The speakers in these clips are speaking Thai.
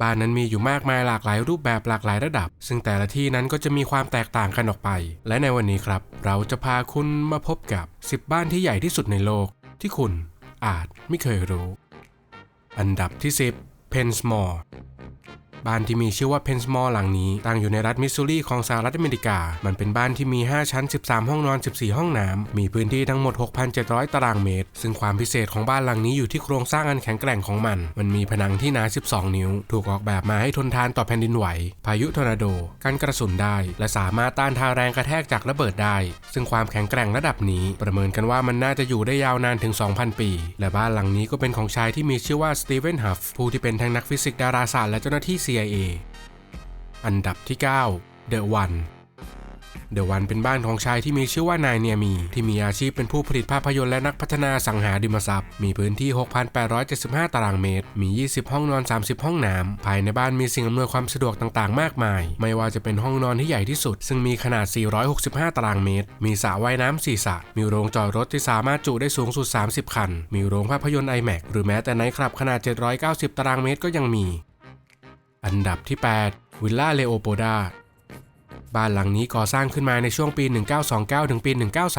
บ้านนั้นมีอยู่มากมายหลากหลายรูปแบบหลากหลายระดับ ซึ่งแต่ละที่นั้นก็จะมีความแตกต่างกันออกไป และในวันนี้ครับ เราจะพาคุณมาพบกับ 10 บ้านที่ใหญ่ที่สุดในโลก ที่คุณอาจไม่เคยรู้ อันดับที่ 10 Pensmore บ้านที่มีชื่อว่าเพนส์มอลหลังนี้ตั้งอยู่ในรัฐมิสซูรีของสหรัฐอเมริกา มันเป็นบ้านที่มี 5 ชั้น 13 ห้องนอน 14 ห้องน้ำมีพื้นที่ทั้งหมด 6,700 ตารางเมตร ซึ่งความพิเศษของบ้านหลังนี้อยู่ที่โครงสร้างอันแข็งแกร่งของมัน มันมีผนังที่หนา 12 นิ้ว ถูกออกแบบมาให้ทนทานต่อแผ่นดินไหว พายุทอร์นาโด กันกระสุนได้ และสามารถต้านทานแรงกระแทกจากระเบิดได้ ซึ่งความแข็งแกร่งระดับนี้ประเมินกันว่ามันน่าจะอยู่ได้ยาวนานถึง 2,000 ปี และบ้านหลังนี้ก็เป็นของชายที่มีชื่อว่าสตีเวน ฮัฟ ผู้ที่เป็นทั้งนักฟิสิกส์ดาราศาสตร์และเจ้าหน้าที่ CIA อันดับที่ 9 The One The One เป็นบ้านของชายที่มีชื่อว่านายเนียมี ที่มีอาชีพเป็นผู้ผลิตภาพยนตร์และนักพัฒนาสังหาริมทรัพย์ มีพื้นที่ 6,875 ตารางเมตร มี 20 ห้องนอน 30 ห้องน้ำ ภายในบ้านมีสิ่งอำนวยความสะดวกต่างๆ มากมาย ไม่ว่าจะเป็นห้องนอนที่ใหญ่ที่สุด ซึ่งมีขนาด 465 ตารางเมตร มีสระว่ายน้ำ4สระมีโรงจอดรถที่สามารถจุได้สูงสุด 30 คัน มีโรงภาพยนตร์ iMac หรือแม้แต่ไนท์คลับขนาด 790 ตารางเมตรก็ยังมี อันดับที่ 8 วิลล่าเลโอโปดา บ้านหลังนี้ก่อสร้างขึ้นมาในช่วงปี 1929 ถึงปี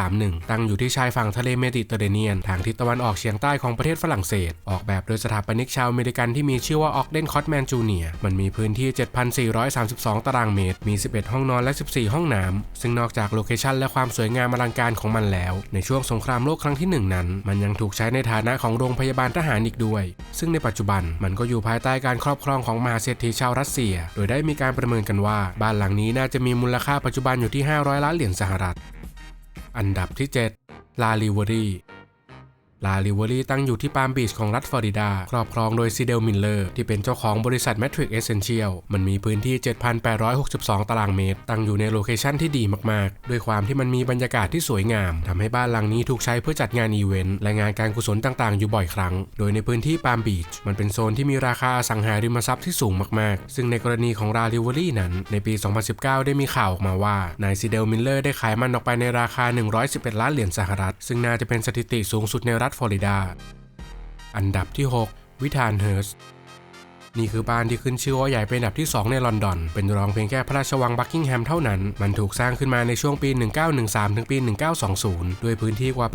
1931 ตั้งอยู่ที่ชายฝั่งทะเลเมดิเตอร์เรเนียน ทางทิศตะวันออกเฉียงใต้ของประเทศฝรั่งเศส ออกแบบโดยสถาปนิกชาวอเมริกันที่มีชื่อว่าออกเดนคอตแมนจูเนียมันมีพื้นที่ 7,432 ตารางเมตร มี 11 ห้องนอนและ 14 ห้องน้ำซึ่งนอกจากโลเคชันและความสวยงามอลังการของมันแล้ว ในช่วงสงครามโลกครั้งที่ 1 นั้น มันยังถูกใช้ในฐานะของโรงพยาบาลทหารอีกด้วย ซึ่งในปัจจุบันมันก็อยู่ภายใต้การครอบครองของมหาเศรษฐีชาวรัสเซีย โดยได้มีการประเมินกันว่าบ้านหลังนี้น่าจะมีมูลค่าปัจจุบันอยู่ที่ 500 ล้านเหรียญสหรัฐ อันดับที่ 7 ลาลิเวอรี่ ลาลิเวอรี่ตั้งอยู่ที่ปาล์มบีชของรัฐฟลอริดา ครอบครองโดยซีเดลมิลเลอร์ ที่เป็นเจ้าของบริษัท Matrix Essential มันมีพื้นที่ 7,862 ตารางเมตร ตั้งอยู่ในโลเคชันที่ดีมาก ๆ ด้วยความที่มันมีบรรยากาศที่สวยงามทำให้บ้านหลังนี้ถูกใช้เพื่อจัดงานอีเวนต์ และงานการกุศลต่าง ๆ อยู่บ่อยครั้ง โดยในพื้นที่ปาล์มบีชมันเป็นโซนที่มีราคาสังหาริมทรัพย์ที่สูงมาก ๆ ซึ่งในกรณีของลาลิเวอรี่นั้น ในปี 2019 ได้มีข่าวออกมาว่านายซีเดลมิลเลอร์ได้ขายมันออกไปในราคา 111 ล้านเหรียญสหรัฐ ซึ่งน่าจะเป็นสถิติสูงสุดในรัฐฟลอริดา อันดับที่ 6 วิธานเฮิร์ส นี่คือบ้านที่ขึ้นชื่อว่าใหญ่เป็นอันดับที่ 2 ในลอนดอน เป็นรองเพียงแค่พระราชวังบักกิงแฮมเท่านั้น มันถูกสร้างขึ้นมาในช่วงปี 1913 ถึงปี 1920 ด้วยพื้นที่กว่า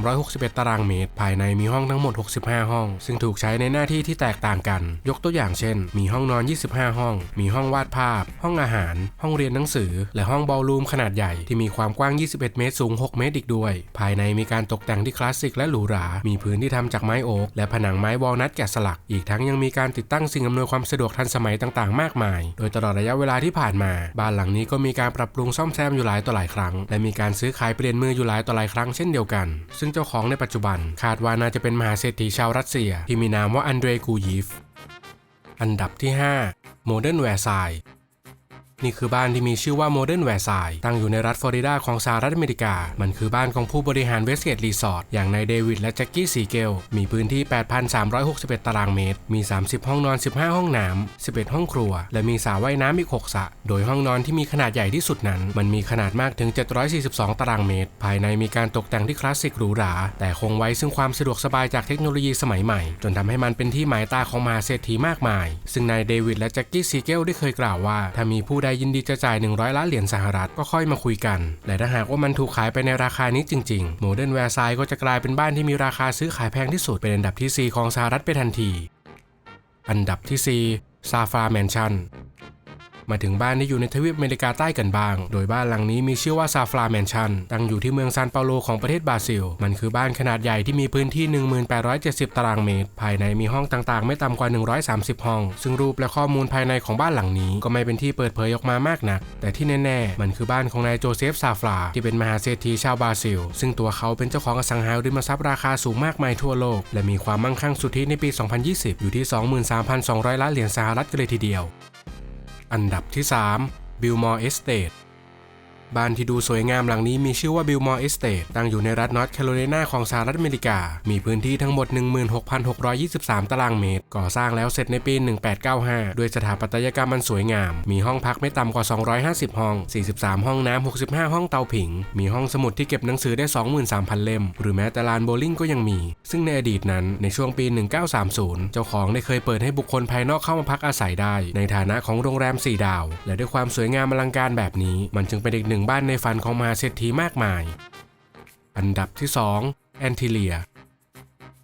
8,361 ตารางเมตร ภายในมีห้องทั้งหมด 65 ห้อง ซึ่งถูกใช้ในหน้าที่ที่แตกต่างกัน ยกตัวอย่างเช่น มีห้องนอน 25 ห้อง มีห้องวาดภาพ ห้องอาหาร ห้องเรียนหนังสือ และห้องบอลลูมขนาดใหญ่ที่มีความกว้าง 21 เมตร สูง 6 เมตรอีกด้วย ภายในมีการตกแต่งที่คลาสสิกและหรูหรา มีพื้นที่ทำจากไม้โอ๊กและผนังไม้วอลนัทแกะสลัก อีกทั้งยังมีการติดตั้งสิ่งอำนวยความสะดวกทันสมัยต่างๆ มากมาย โดยตลอดระยะเวลาที่ผ่านมา บ้านหลังนี้ก็มีการปรับปรุงซ่อมแซมอยู่หลายต่อหลายครั้ง และมีการซื้อขายเปลี่ยนมืออยู่หลายต่อหลายครั้งเช่นเดียวกัน ซึ่งเจ้าของในปัจจุบันคาดว่าน่าจะเป็นมหาเศรษฐีชาวรัสเซีย ที่มีนามว่าอันเดรกูยิฟอันดับที่5โม นี่คือบ้านที่มีชื่อว่าโมเดิร์นแวร์ซายตั้งอยู่ในรัฐฟลอริดาของสหรัฐอเมริกา มันคือบ้านของผู้บริหารเวสเกตรีสอร์ทอย่างนายเดวิดและแจ็คกี้ซีเกล มีพื้นที่ 8,361 ตารางเมตร มี 30 ห้องนอน 15 ห้องน้ำ 11 ห้องครัว และมีสระว่ายน้ำอีก 6 สระ โดยห้องนอนที่มีขนาดใหญ่ที่สุดนั้น มันมีขนาดมากถึง 742 ตารางเมตร ภายในมีการตกแต่งที่คลาสสิกหรูหรา แต่คงไว้ซึ่งความสะดวกสบายจากเทคโนโลยีสมัยใหม่ จนทำให้มันเป็นที่หมายตาของมหาเศรษฐีมากมาย ซึ่งนายเดวิดและแจ็คกี้ซีเกลได้เคยกล่าวว่าถ้ามีผู้ใดยินดีจะจ่าย 100 ล้านเหรียญสหรัฐก็ค่อยมาคุยกัน และถ้าหากว่ามันถูกขายไปในราคานี้จริงๆโมเดิร์นแวร์ซด์ก็จะกลายเป็นบ้านที่มีราคาซื้อขายแพงที่สุดเป็นอันดับที่ 4 ของสหรัฐไปทันที อันดับที่ 4 ซาฟาแมนชั่น มาถึงบ้านที่อยู่ในทวีปอเมริกาใต้กันบ้าง โดยบ้านหลังนี้มีชื่อว่าซาฟลาแมนชันตั้งอยู่ที่เมืองซานเปาโลของประเทศบราซิล มันคือบ้านขนาดใหญ่ที่มีพื้นที่ 1870 ตารางเมตร ภายในมีห้องต่างๆ ไม่ต่ำกว่า 130 ห้อง ซึ่งรูปและข้อมูลภายในของบ้านหลังนี้ ก็ไม่เป็นที่เปิดเผยออกมามากนัก แต่ที่แน่ๆ มันคือบ้านของนายโจเซฟซาฟลาที่เป็นมหาเศรษฐีชาวบราซิล ซึ่งตัวเขาเป็นเจ้าของอสังหาริมทรัพย์ราคาสูงมากมายทั่วโลก และมีความมั่งคั่งสุทธิในปี 2020 อยู่ที่ 23,200 ล้านเหรียญสหรัฐกันเลยทีเดียว อันดับที่3บิล บ้านที่ดูสวยงามหลังนี้มีชื่อว่าบิลมอร์เอสเตทตั้งอยู่ในรัฐนอร์ทแคโรไลนาของสหรัฐอเมริกา มีพื้นที่ทั้งหมด 16,623 ตารางเมตร ก่อสร้างแล้วเสร็จในปี 1895 ด้วยสถาปัตยกรรมมันสวยงาม มีห้องพักไม่ต่ำกว่า 250 ห้อง 43 ห้องน้ำ 65 ห้องเตาผิง มีห้องสมุดที่เก็บหนังสือได้ 23,000 เล่ม หรือแม้แต่ลานโบว์ลิ่งก็ยังมี ซึ่งในอดีตนั้นในช่วงปี 1930 เจ้าของได้เคยเปิดให้บุคคลภายนอกเข้ามาพักอาศัยได้ ในฐานะของโรงแรม 4 ดาว และด้วยความสวยงามอลังการแบบนี้ มันจึงเป็นอีกหนึ่งงบ้านในฝันของมหาเศรษฐีมากมาย อันดับที่ 2 แอนติเลีย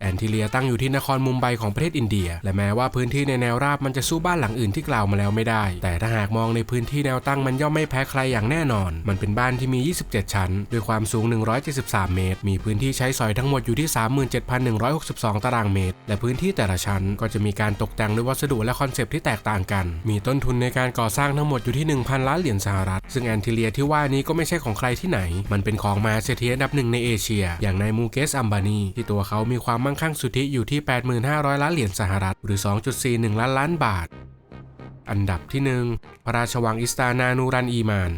แอนติเลียตั้งอยู่ที่นครมุมไบของประเทศอินเดีย และแม้ว่าพื้นที่ในแนวราบมันจะสู้บ้านหลังอื่นที่กล่าวมาแล้วไม่ได้ แต่ถ้าหากมองในพื้นที่แนวตั้งมันย่อมไม่แพ้ใครอย่างแน่นอน มันเป็นบ้านที่มี 27 ชั้น ด้วยความสูง 173 เมตร มีพื้นที่ใช้สอยทั้งหมดอยู่ที่ 37,162 ตารางเมตร และพื้นที่แต่ละชั้นก็จะมีการตกแต่งด้วยวัสดุและคอนเซปต์ที่แตกต่างกัน มีต้นทุนในการก่อสร้างทั้งหมดอยู่ที่ 1,000 ล้านเหรียญสหรัฐ ซึ่งแอนติเลียที่ว่านี้ก็ไม่ใช่ของใครที่ไหน มันเป็นของมาเศรษฐีอันดับหนึ่งในเอเชีย อย่างนายมูเกสอัมบานีที่ตัวเขามีความมั่งคั่งสุทธิอยู่ที่ 8,500 ล้านเหรียญสหรัฐ หรือ 2.41 ล้านล้านบาท อันดับที่ 1 พระราชวังอิสตานานูรันอีมาน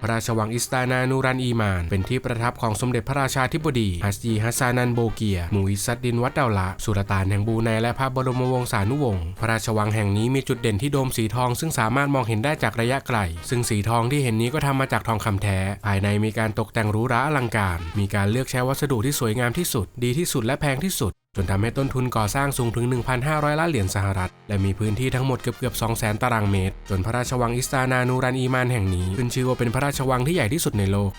พระราชวังอิสตานานูรันอีมาน เป็นที่ประทับของสมเด็จพระราชาธิบดีฮัสยีฮัสซานันโบเกียมูอิสซัดดินวัดเดาละ สุลต่านแห่งบูไนและพระบรมวงศานุวงศ์พระราชวังแห่งนี้มีจุดเด่นที่โดมสีทอง ซึ่งสามารถมองเห็นได้จากระยะไกล ซึ่งสีทองที่เห็นนี้ก็ทำมาจากทองคำแท้ ภายในมีการตกแต่งหรูหราอลังการ มีการเลือกใช้วัสดุที่สวยงามที่สุด ดีที่สุดและแพงที่สุด จนทำให้ต้นทุนก่อสร้างสูงถึง 1,500 ล้านเหรียญสหรัฐ และมีพื้นที่ทั้งหมดเกือบเกือบ200,000 ตารางเมตร จนพระราชวังอิสตานานูรันอีมานแห่งนี้ขึ้นชื่อว่าเป็นพระราชวังที่ใหญ่ที่สุดในโลก